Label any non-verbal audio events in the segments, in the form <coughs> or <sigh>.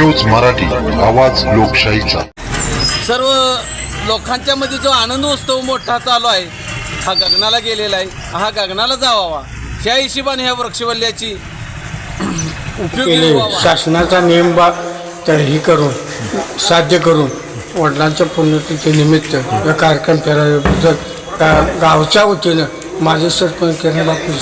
News Marathi आवाज लोकशाहीचा. सर्व लोकांच्या मध्ये जो आनंद उत्सव मोठा चालू आहे हा गगनाला गेलेला आहे. हा गगनाला जावावा. ह्या हिशोबाने ह्या वृक्षवल्ल्याची उपयोगी केले. शासनाचा नियम बा तर ही करून साध्य करून वडिलांच्या पुण्यतिथीनिमित्त या कार्यक्रम त्या गावच्या वतीनं माझे सरपंच किरण बापू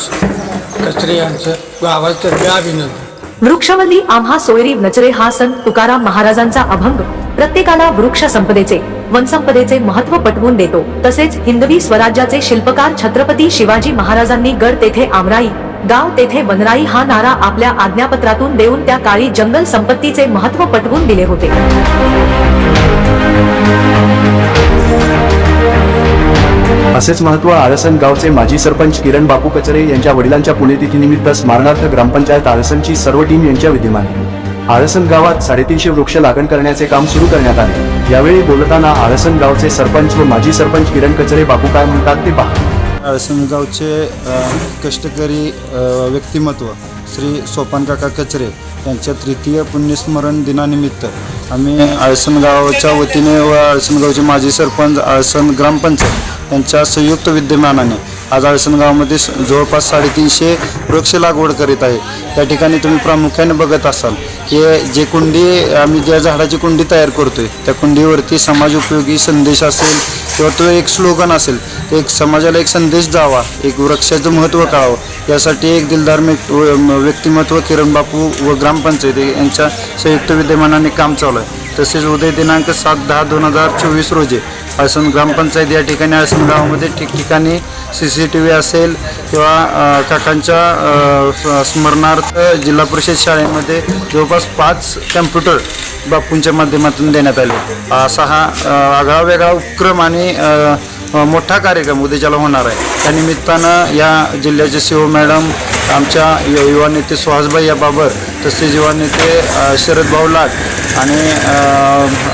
कचरे यांचं गावातर्फे अभिनंदन. वृक्षवल्ली आम्हा सोयरी नचरे हा सण तुकाराम महाराजांचा अभंग. प्रत्येकाला वृक्ष संपदेचे वनसंपदेचे महत्त्व पटवून देतो. तसेच हिंदवी स्वराज्याचे शिल्पकार छत्रपती शिवाजी महाराजांनी गड तेथे आमराई गाव तेथे वनराई हा नारा आपल्या आज्ञापत्रातून देऊन त्या काळी जंगल संपत्तीचे महत्त्व पटवून दिले होते. असेच महत्त्व आळसन गावचे माजी सरपंच किरण बापू कचरे यांच्या वडिलांच्या पुण्यतिथीनिमित्त स्मरणार्थ ग्रामपंचायत आळसनची सर्व टीम यांच्या विद्यमाने. आळसन गावात साडेतीनशे वृक्ष लागण करण्याचे काम सुरू करण्यात आले. यावेळी बोलताना आळसन गावचे सरपंच व माजी सरपंच किरण कचरे बापू काय म्हणतात ते पहा. आळसणगावचे गावचे कष्टकरी व्यक्तिमत्व श्री सोपानकाका कचरे यांच्या तृतीय पुण्यस्मरण दिनानिमित्त आम्ही आळसनगावच्या वतीने व आळसणगावचे माजी सरपंच आळसन ग्रामपंचायत यांच्या संयुक्त विद्यमानाने आज आळसणगावामध्ये जवळपास साडेतीनशे वृक्ष लागवड करीत आहे. त्या ठिकाणी तुम्ही प्रामुख्याने बघत असाल. की जे कुंडी आम्ही ज्या झाडाची कुंडी तयार करतोय त्या कुंडीवरती समाज उपयोगी संदेश असेल किंवा तो एक स्लोगन असेल एक समाजाला एक संदेश जावा एक वृक्षाचं महत्त्व कळावं यासाठी एक दिलदार व- व्यक्तिमत्व किरण बापू व ग्रामपंचायत यांच्या संयुक्त विद्यमानाने काम चालू आहे. तसेच उदय दिनांक सात दहा दोन हजार चोवीस रोजी आसन ग्रामपंचायत या ठिकाणी आसन गावामध्ये ठिकठिकाणी सी सी टी व्ही असेल किंवा काकांच्या स्मरणार्थ जिल्हा परिषद शाळेमध्ये जवळपास पाच कॅम्प्युटर बापूंच्या माध्यमातून देण्यात आले. असा हा आगळा वेगळा उपक्रम आणि मोठा कार्यक्रम उद्याच्याला होणार आहे. त्या निमित्तानं या जिल्ह्याचे सी मॅडम आमच्या यु- युवा नेते सुहासबाई या बाबर तसेच युवा नेते शरद भाऊ लाट आणि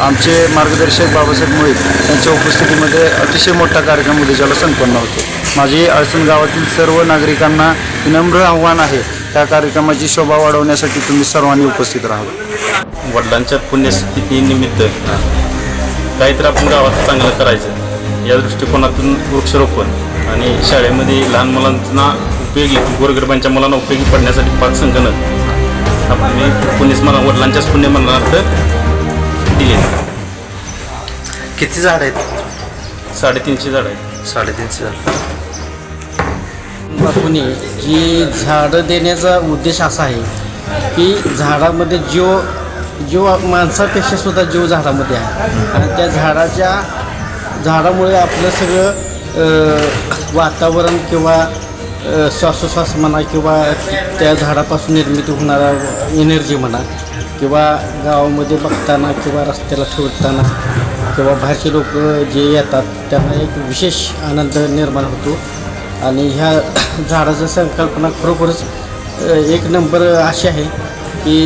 आमचे मार्गदर्शक बाबासाहेब मोहित यांच्या उपस्थितीमध्ये अतिशय मोठा कार्यक्रम उद्याच्याला संपन्न होतो. माझी अडचण गावातील सर्व नागरिकांना विनम्र आव्हान आहे. त्या कार्यक्रमाची शोभा वाढवण्यासाठी तुम्ही सर्वांनी उपस्थित राहा वडिलांच्या पुण्यस्थितीनिमित्त काहीतरी आपण गावात चांगलं करायचं. या दृष्टिकोनातून वृक्षारोपण आणि शाळेमध्ये लहान मुलांना उपयोगी गोरगरिबांच्या मुलांना उपयोगी पडण्यासाठी पाच संगणक आपण मी पुण्यस्मरण वडिलांच्याच पुण्यस्मरणार्थ दिले. किती झाड आहेत? साडेतीनशे झाड आहेत. साडेतीनशे झाड. बापूने जी झाडं देण्याचा उद्देश असा आहे की झाडामध्ये जीव जीव माणसापेक्षा सुद्धा जीव झाडामध्ये आहे. आणि त्या झाडाच्या झाडामुळे आपलं सगळं वातावरण किंवा श्वासोश्वास म्हणा किंवा त्या झाडापासून निर्मिती होणारा एनर्जी म्हणा किंवा गावामध्ये बघताना किंवा रस्त्याला ठेवताना किंवा बाहेरचे लोक जे येतात त्यांना एक विशेष आनंद निर्माण होतो. आणि ह्या <coughs> झाडाचं संकल्पना खरोखरच एक नंबर अशी आहे की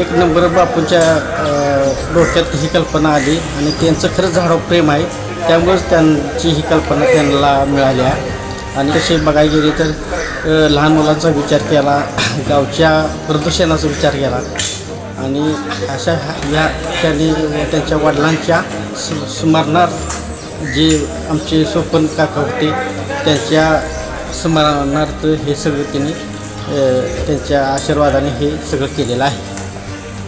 एक नंबर बापूंच्या डोक्यात ही कल्पना आली आणि त्यांचं खरंच झाडावर प्रेम आहे. त्यामुळेच त्यांची ही कल्पना त्यांना मिळाली आहे. आणि तसे बघायला गेले तर लहान मुलांचा विचार केला <coughs> गावच्या प्रदूषणाचा विचार केला. आणि अशा ह्या त्यांनी त्यांच्या वडिलांच्या स- स्मरणार्थ जे आमचे सोपन काका होते त्यांच्या स्मरणार्थ हे सगळं त्यांनी त्यांच्या आशीर्वादाने हे सगळं केलेलं आहे.